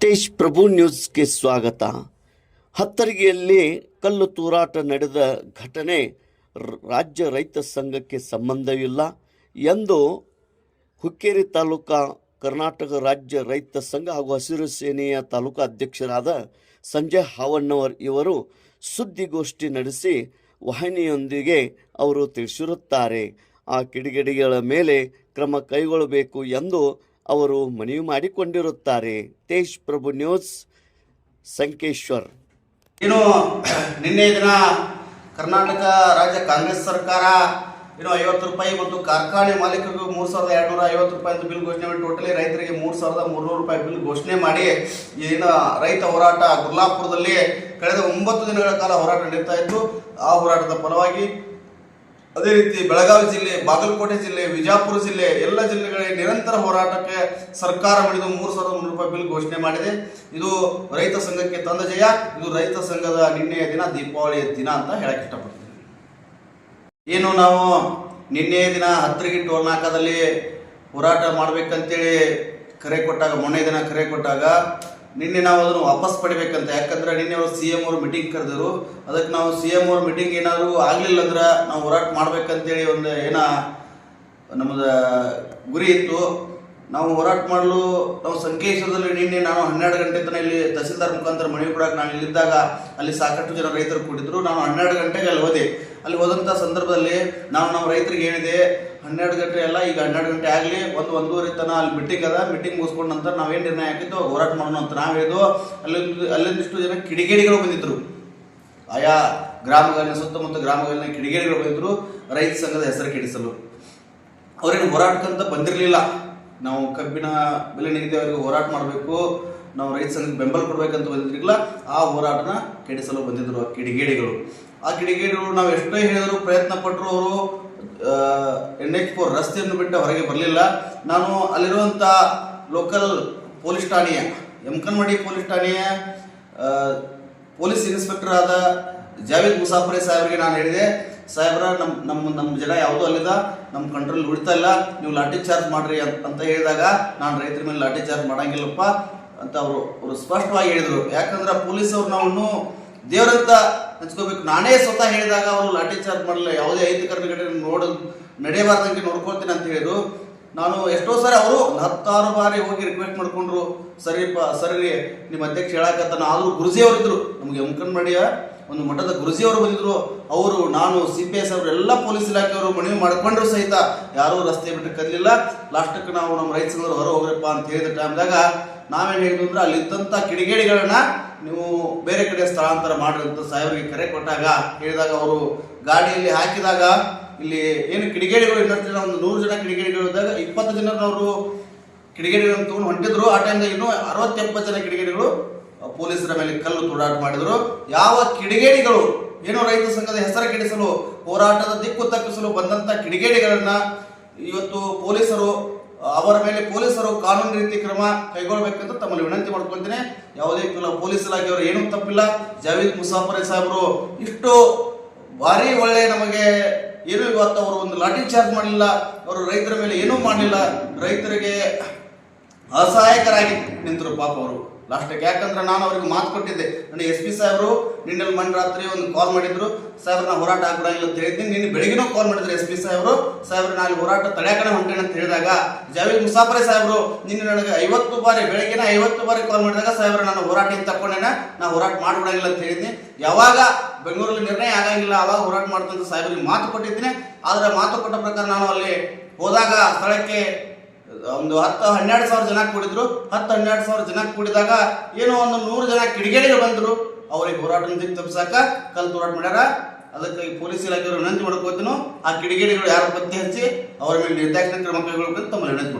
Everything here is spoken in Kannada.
ತೇಜ್ ಪ್ರಭು ನ್ಯೂಸ್ಗೆ ಸ್ವಾಗತ. ಹತ್ತರಿಗೆಯಲ್ಲಿ ಕಲ್ಲು ತೂರಾಟ ನಡೆದ ಘಟನೆ ರಾಜ್ಯ ರೈತ ಸಂಘಕ್ಕೆ ಸಂಬಂಧವಿಲ್ಲ ಎಂದು ಹುಕ್ಕೇರಿ ತಾಲೂಕಾ ಕರ್ನಾಟಕ ರಾಜ್ಯ ರೈತ ಸಂಘ ಹಾಗೂ ಹಸಿರು ಸೇನೆಯ ತಾಲೂಕಾ ಅಧ್ಯಕ್ಷರಾದ ಸಂಜಯ್ ಹಾವಣ್ಣವರ್ ಇವರು ಸುದ್ದಿಗೋಷ್ಠಿ ನಡೆಸಿ ವಾಹಿನಿಯೊಂದಿಗೆ ಅವರು ತಿಳಿಸಿರುತ್ತಾರೆ. ಆ ಕಿಡಿಗೇಡಿಗಳ ಮೇಲೆ ಕ್ರಮ ಕೈಗೊಳ್ಳಬೇಕು ಎಂದು ಅವರು ಮನವಿ ಮಾಡಿಕೊಂಡಿರುತ್ತಾರೆ. ತೇಜ್ ಪ್ರಭು ನ್ಯೂಸ್, ಸಂಕೇಶ್ವರ್. ಏನು ನಿನ್ನೆ ದಿನ ಕರ್ನಾಟಕ ರಾಜ್ಯ ಕಾಂಗ್ರೆಸ್ ಸರ್ಕಾರ ಏನು ಐವತ್ತು ರೂಪಾಯಿ ಮತ್ತು ಕಾರ್ಖಾನೆ ಮಾಲೀಕರಿಗೂ ಮೂರು ಸಾವಿರದ ಎರಡುನೂರ ಐವತ್ತು ರೂಪಾಯಿ ಅಂತ ಬಿಲ್ ಘೋಷಣೆ ಮಾಡಿ, ಟೋಟಲಿ ರೈತರಿಗೆ ಮೂರು ಸಾವಿರದ ಮೂರುನೂರು ರೂಪಾಯಿ ಬಿಲ್ ಘೋಷಣೆ ಮಾಡಿ ಏನು ರೈತ ಹೋರಾಟ ಗುರ್ಲಾಪುರದಲ್ಲಿ ಕಳೆದ ಒಂಬತ್ತು ದಿನಗಳ ಕಾಲ ಹೋರಾಟ ನಡೀತಾ ಇತ್ತು. ಆ ಹೋರಾಟದ ಫಲವಾಗಿ ಅದೇ ರೀತಿ ಬೆಳಗಾವಿ ಜಿಲ್ಲೆ, ಬಾಗಲಕೋಟೆ ಜಿಲ್ಲೆ, ವಿಜಾಪುರ ಜಿಲ್ಲೆ ಎಲ್ಲ ಜಿಲ್ಲೆಗಳಲ್ಲಿ ನಿರಂತರ ಹೋರಾಟಕ್ಕೆ ಸರ್ಕಾರ ಮಾಡಿದ ಮೂರು ಸಾವಿರದ ಮುನ್ನೂರು ರೂಪಾಯಿ ಬಿಲ್ ಘೋಷಣೆ ಮಾಡಿದೆ. ಇದು ರೈತ ಸಂಘಕ್ಕೆ ತಂದ ಜಯ, ಇದು ರೈತ ಸಂಘದ ನಿನ್ನೆಯ ದಿನ, ದೀಪಾವಳಿಯ ದಿನ ಅಂತ ಹೇಳಕ್ಕೆ ಇಷ್ಟಪಡ್ತೀನಿ. ಏನು ನಾವು ನಿನ್ನೆಯ ದಿನ ಹತ್ತರಿಗೆ ಟೋರ್ನಾಕದಲ್ಲಿ ಹೋರಾಟ ಮಾಡ್ಬೇಕಂತೇಳಿ ಕರೆ ಕೊಟ್ಟಾಗ, ಮೊನ್ನೆ ದಿನ ಕರೆ ಕೊಟ್ಟಾಗ ನಿನ್ನೆ ನಾವು ಅದನ್ನು ವಾಪಸ್ ಪಡಿಬೇಕಂತ. ಯಾಕಂದ್ರೆ ನಿನ್ನೆ ಅವರು ಸಿ ಎಂ ಅವರು ಮೀಟಿಂಗ್ ಕರೆದರು ಅದಕ್ಕೆ ನಾವು ಸಿ ಎಂ ಅವ್ರ ಮೀಟಿಂಗ್ ಏನಾದರೂ ಆಗ್ಲಿಲ್ಲ ಅಂದ್ರೆ ನಾವು ಹೋರಾಟ ಮಾಡ್ಬೇಕಂತೇಳಿ ಒಂದು ಏನ ನಮ್ಮದ ಗುರಿ ಇತ್ತು. ನಾವು ಹೋರಾಟ ಮಾಡಲು ನಾವು ಸಂಕೇಶ್ವರದಲ್ಲಿ ನಿನ್ನೆ ನಾನು ಹನ್ನೆರಡು ಗಂಟೆ ತನಕ ಇಲ್ಲಿ ತಹಸೀಲ್ದಾರ್ ಮುಖಾಂತರ ಮನವಿ ಕೊಡಕ್ಕೆ ನಾನು ಇಲ್ಲಿದ್ದಾಗ ಅಲ್ಲಿ ಸಾಕಷ್ಟು ಜನ ರೈತರು ಕೂಡಿದ್ರು. ನಾನು ಹನ್ನೆರಡು ಗಂಟೆಗೆ ಅಲ್ಲಿ ಹೋದೆ. ಅಲ್ಲಿ ಹೋದಂಥ ಸಂದರ್ಭದಲ್ಲಿ ನಾವು ನಮ್ಮ ರೈತರಿಗೆ ಹೇಳಿದೆ ಹನ್ನೆರಡು ಗಂಟೆ ಎಲ್ಲ ಈಗ ಹನ್ನೆರಡು ಗಂಟೆ ಆಗಲಿ, ಒಂದು ಒಂದೂವರೆ ತನ ಅಲ್ಲಿ ಮೀಟಿಂಗ್ ಅದ. ಮೀಟಿಂಗ್ ಮುಗಿಸ್ಕೊಂಡ ನಂತರ ನಾವೇನು ನಿರ್ಣಯ ಹಾಕಿದ್ದು? ಹೋರಾಟ ಮಾಡೋಣ ಅಂತ ನಾವು ಹೇಳಿದ್ವು. ಅಲ್ಲಿ ಅಲ್ಲಿಂದಿಷ್ಟು ಜನ ಕಿಡಿಗೇಡಿಗಳು ಬಂದಿದ್ರು. ಆಯಾ ಗ್ರಾಮಗಳನ್ನ ಸುತ್ತಮುತ್ತ ಗ್ರಾಮಗಳನ್ನ ಕಿಡಿಗೇಡಿಗಳು ಬಂದಿದ್ರು, ರೈತ ಸಂಘದ ಹೆಸರು ಕೆಡಿಸಲು. ಅವ್ರೇನು ಹೋರಾಟಕ್ಕಂತ ಬಂದಿರಲಿಲ್ಲ. ನಾವು ಕಬ್ಬಿನ ಬೆಲೆ ನಿಗದಿ ಅವರಿಗೆ ಹೋರಾಟ ಮಾಡಬೇಕು, ನಾವು ರೈತ ಸಂಘಕ್ಕೆ ಬೆಂಬಲ ಕೊಡಬೇಕಂತ ಬಂದಿರಲಿಲ್ಲ. ಆ ಹೋರಾಟನ ಕೆಡಿಸಲು ಬಂದಿದ್ರು ಆ ಕಿಡಿಗೇಡಿಗಳು. ಆ ಕಿಡಿಗೇಡಿಗಳು ನಾವು ಎಷ್ಟೇ ಹೇಳಿದ್ರು ಪ್ರಯತ್ನ ಪಟ್ಟರು ಅವರು ಎನ್ ಎಚ್ ಫೋರ್ ರಸ್ತೆಯನ್ನು ಬಿಟ್ಟು ಹೊರಗೆ ಬರಲಿಲ್ಲ. ನಾನು ಅಲ್ಲಿರುವಂಥ ಲೋಕಲ್ ಪೊಲೀಸ್ ಠಾಣೆಯ ಯಮಕನ್ಮಡಿ ಪೊಲೀಸ್ ಠಾಣೆಯ ಪೊಲೀಸ್ ಇನ್ಸ್ಪೆಕ್ಟರ್ ಆದ ಜಾವೇದ್ ಮುಸಾಫರಿ ಸಾಹೇಬ್ರಿಗೆ ನಾನು ಹೇಳಿದೆ, ಸಾಹೇಬ್ರ ನಮ್ಮ ನಮ್ಮ ನಮ್ಮ ಜನ ಯಾವುದೂ ಅಲ್ಲಿದ ನಮ್ಮ ಕಂಟ್ರೋಲ್ ಉಳಿತಾ ಇಲ್ಲ, ನೀವು ಲಾಠಿ ಚಾರ್ಜ್ ಮಾಡ್ರಿ ಅಂತ ಹೇಳಿದಾಗ ನಾನು ರೈತರ ಮೇಲೆ ಲಾಠಿ ಚಾರ್ಜ್ ಮಾಡಂಗಿಲ್ಲಪ್ಪ ಅಂತ ಅವರು ಅವರು ಸ್ಪಷ್ಟವಾಗಿ ಹೇಳಿದರು. ಯಾಕಂದ್ರೆ ಪೊಲೀಸ್ ಅವ್ರು ನಾವು ದೇವರಂತ ಹಂಚ್ಕೋಬೇಕು. ನಾನೇ ಸ್ವತಃ ಹೇಳಿದಾಗ ಅವರು ಲಾಠಿ ಚಾರ್ಜ್ ಮಾಡಲಿಲ್ಲ. ಯಾವುದೇ ಅಹಿತಕರ ಘಟನೆ ನೋಡ ನಡೆಯಬಾರ್ದಂಗೆ ನೋಡ್ಕೊಳ್ತೀನಿ ಅಂತ ಹೇಳಿದ್ರು. ನಾನು ಎಷ್ಟೋ ಸಾರಿ ಅವರು ಒಂದು ಹತ್ತಾರು ಬಾರಿ ಹೋಗಿ ರಿಕ್ವೆಸ್ಟ್ ಮಾಡ್ಕೊಂಡ್ರು. ಸರಿಪ್ಪ ಸರಿ ನಿಮ್ಮ ಅಧ್ಯಕ್ಷ ಹೇಳಕತ್ತಾನ. ಆದರೂ ಗುರುಜಿ ಅವರಿದ್ರು ನಮಗೆ ಯಮಕನ್ಮಡಿಯ ಒಂದು ಮಠದ ಗುರುಜಿ ಅವರು ಬಂದಿದ್ರು. ಅವರು, ನಾನು ಸಿ ಪಿ ಎಸ್ ಅವರು, ಎಲ್ಲ ಪೊಲೀಸ್ ಇಲಾಖೆಯವರು ಮನವಿ ಮಾಡಿಕೊಂಡ್ರು ಸಹಿತ. ಯಾರೂ ರಸ್ತೆ ಬಿಟ್ಟು ಕದಲಿಲ್ಲ. ಲಾಸ್ಟಕ್ಕೆ ನಾವು ನಮ್ಮ ರೈತ ಹೊರ ಹೋಗ್ರಪ್ಪ ಅಂತ ಹೇಳಿದ ಟೈಮ್ದಾಗ ನಾವೇನು ಹೇಳಿದ್ವಿ ಅಂದ್ರೆ ಅಲ್ಲಿದ್ದಂಥ ಕಿಡಿಗೇಡಿಗಳನ್ನ ನೀವು ಬೇರೆ ಕಡೆ ಸ್ಥಳಾಂತರ ಮಾಡಿರುವಂತ ಸಾಹೇಬರಿಗೆ ಕರೆ ಕೊಟ್ಟಾಗ ಹೇಳಿದಾಗ ಅವರು ಗಾಡಿಯಲ್ಲಿ ಹಾಕಿದಾಗ ಇಲ್ಲಿ ಏನು ಕಿಡಿಗೇಡಿಗಳು ಇನ್ನಷ್ಟು ಒಂದು ನೂರು ಜನ ಕಿಡಿಗೇಡಿಗಳು ಇದ್ದಾಗ ಇಪ್ಪತ್ತು ಜನರವರು ಕಿಡಿಗೇಡಿಗಳನ್ನು ತಗೊಂಡು ಹೊಂಟಿದ್ರು. ಆ ಟೈಮ್ದಾಗ ಇನ್ನೂ ಅರವತ್ತೆಪ್ಪತ್ತು ಜನ ಕಿಡಿಗೇಡಿಗಳು ಪೊಲೀಸರ ಮೇಲೆ ಕಲ್ಲು ತೂಡಾಟ ಮಾಡಿದ್ರು. ಯಾವ ಕಿಡಿಗೇಡಿಗಳು ಏನೋ ರೈತ ಸಂಘದ ಹೆಸರು ಕೆಡಿಸಲು ಹೋರಾಟದ ದಿಕ್ಕು ತಪ್ಪಿಸಲು ಬಂದಂತ ಕಿಡಿಗೇಡಿಗಳನ್ನ ಇವತ್ತು ಪೊಲೀಸರು ಅವರ ಮೇಲೆ ಪೊಲೀಸರು ಕಾನೂನು ರೀತಿ ಕ್ರಮ ಕೈಗೊಳ್ಳಬೇಕಂತ ತಮ್ಮಲ್ಲಿ ವಿನಂತಿ ಮಾಡ್ಕೊಳ್ತೇನೆ. ಯಾವುದೇ ಕೆಲ ಪೊಲೀಸ್ ಇಲಾಖೆಯವರು ಏನೂ ತಪ್ಪಿಲ್ಲ. ಜಾವೀದ್ ಮುಸಾಫರ್ ಸಾಹೇಬರು ಇಷ್ಟು ಭಾರಿ ಒಳ್ಳೆ ನಮಗೆ ಏನು ಇವತ್ತು ಅವರು ಒಂದು ಲಾಠಿ ಚಾರ್ಜ್ ಮಾಡಲಿಲ್ಲ ಅವರು ರೈತರ ಮೇಲೆ ಏನೂ ಮಾಡಲಿಲ್ಲ. ರೈತರಿಗೆ ಅಸಹಾಯಕರಾಗಿ ನಿಂತರು ಪಾಪ ಅವರು. ಲಾಸ್ಟಿಗೆ ಯಾಕಂದ್ರೆ ನಾನು ಅವ್ರಿಗೆ ಮಾತು ಕೊಟ್ಟಿದ್ದೆ. ನನಗೆ ಎಸ್ ಪಿ ಸಾಹೇಬರು ನಿನ್ನೆ ಮನ್ ರಾತ್ರಿ ಒಂದು ಕಾಲ್ ಮಾಡಿದ್ರು. ಸಾಹೇಬ್ರ, ನಾ ಹೋರಾಟ ಆಗ್ಬಿಡಂಗಿಲ್ಲ ಅಂತ ಹೇಳಿದ್ದೀನಿ ನಿನ್ನೆ ಬೆಳಗಿನೂ ಕಾಲ್ ಮಾಡಿದ್ರು ಎಸ್ ಪಿ ಸಾಹೇಬರು. ಸಾಹೇಬ್ರ ನಾನು ಹೋರಾಟ ತಡೆಯಕಡೆ ಹೊಂಟೇನೆ ಅಂತ ಹೇಳಿದಾಗ, ಜಾವೇದ್ ಮುಸಾಫರೆ ಸಾಹೇಬರು, ನಿನ್ನೆ ನನಗೆ ಐವತ್ತು ಬಾರಿ ಬೆಳಗಿನ ಐವತ್ತು ಬಾರಿ ಕಾಲ್ ಮಾಡಿದಾಗ, ಸಾಹೇಬ್ರ, ನಾನು ಹೋರಾಟ ಏನು ತಕೊಂಡೇನ ನಾ ಹೋರಾಟ ಮಾಡ್ಬಿಡಂಗಿಲ್ಲ ಅಂತ ಹೇಳಿದ್ದೀನಿ ಯಾವಾಗ ಬೆಂಗಳೂರಲ್ಲಿ ನಿರ್ಣಯ ಆಗಂಗಿಲ್ಲ, ಅವಾಗ ಹೋರಾಟ ಮಾಡ್ತಂತ ಸಾಹೇಬ್ರಿಗೆ ಮಾತು ಕೊಟ್ಟಿದ್ದೀನಿ. ಆದರೆ ಮಾತು ಕೊಟ್ಟ ಪ್ರಕಾರ ನಾನು ಅಲ್ಲಿ ಹೋದಾಗ ಸ್ಥಳಕ್ಕೆ ಒಂದು ಹತ್ತು ಹನ್ನೆರಡು ಸಾವಿರ ಜನ ಕೂಡಿದ್ರು. ಹತ್ತು ಹನ್ನೆರಡು ಸಾವಿರ ಜನ ಕೂಡಿದಾಗ ಏನೋ ಒಂದು ನೂರು ಜನ ಕಿಡಿಗೇಡಿಗಳು ಬಂದರು. ಅವ್ರಿಗೆ ಹೋರಾಟ ತಪ್ಪಿಸಾಕ ಕಲ್ ಹೋರಾಟ ಮಾಡ್ಯಾರ. ಅದಕ್ಕೆ ಈ ಪೊಲೀಸ್ ಇಲಾಖೆಯವರು ವಿನಂತಿ ಮಾಡ್ಕೋತೀನೋ ಆ ಕಿಡಿಗೇಡಿಗಳು ಯಾರು ಪತ್ತೆ ಹಚ್ಚಿ ಅವರ ಮೇಲೆ ನಿರ್ದಾಕ್ಷಿಣ್ಯ ಕ್ರಮ ಕೈಗೊಳ್ಬೇಕು ಅಂತ ತಮ್ಮ ವಿನಂತಿ